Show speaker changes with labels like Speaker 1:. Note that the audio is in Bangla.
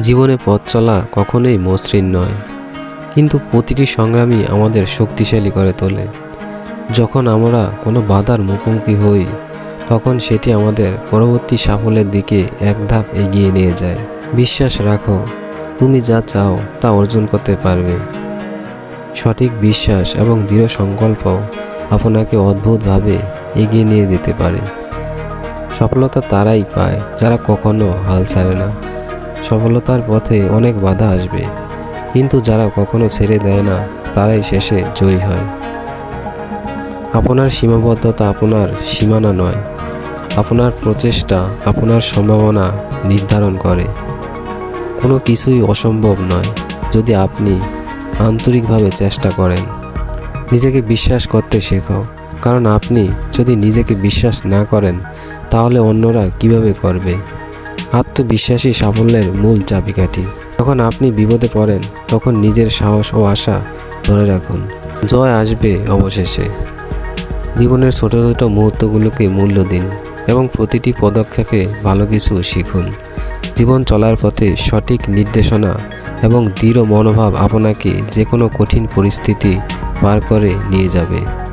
Speaker 1: জীবনে পথ চলা কখনোই মসৃণ নয়। কিন্তু প্রতিটি সংগ্রামই আমাদের শক্তিশালী করে তোলে। যখন আমরা কোনো বাধার মুখোমুখি হই, তখন সেটি আমাদের পরবর্তী সাফল্যের দিকে এক ধাপ এগিয়ে নিয়ে যায়। বিশ্বাস রাখো, তুমি যা চাও তা অর্জন করতে পারবে। সঠিক বিশ্বাস এবং দৃঢ় সংকল্প আপনাকে অদ্ভুতভাবে এগিয়ে নিয়ে যেতে পারে। সফলতা তারাই পায় যারা কখনো হাল ছাড়ে না। সফলতার পথে অনেক বাধা আসবে। কিন্তু যারা কখনো ছেড়ে দেয় না, তারাই শেষে জয়ী হয়। আপনার সীমাবদ্ধতা আপনার সীমানা নয়। আপনার প্রচেষ্টা, আপনার সম্ভাবনা নির্ধারণ করে। কোনো কিছুই অসম্ভব নয়, যদি আপনি আন্তরিকভাবে চেষ্টা করেন। নিজেকে বিশ্বাস করতে শেখো। কারণ আপনি যদি নিজেকে বিশ্বাস না করেন, তাহলে অন্যরা কীভাবে করবে? আত্মবিশ্বাসী সাফল্যের মূল চাবিকাঠি। যখন আপনি বিপদে পড়েন, তখন নিজের সাহস ও আশা ধরে রাখুন। জয় আসবে অবশেষে। জীবনের ছোট ছোট মুহূর্তগুলোকে মূল্য দিন এবং প্রতিটি পদক্ষেপে ভালো কিছু শিখুন। জীবন চলার পথে সঠিক নির্দেশনা এবং দৃঢ় মনোভাব আপনাকে যে কোনো কঠিন পরিস্থিতি পার করে নিয়ে যাবে।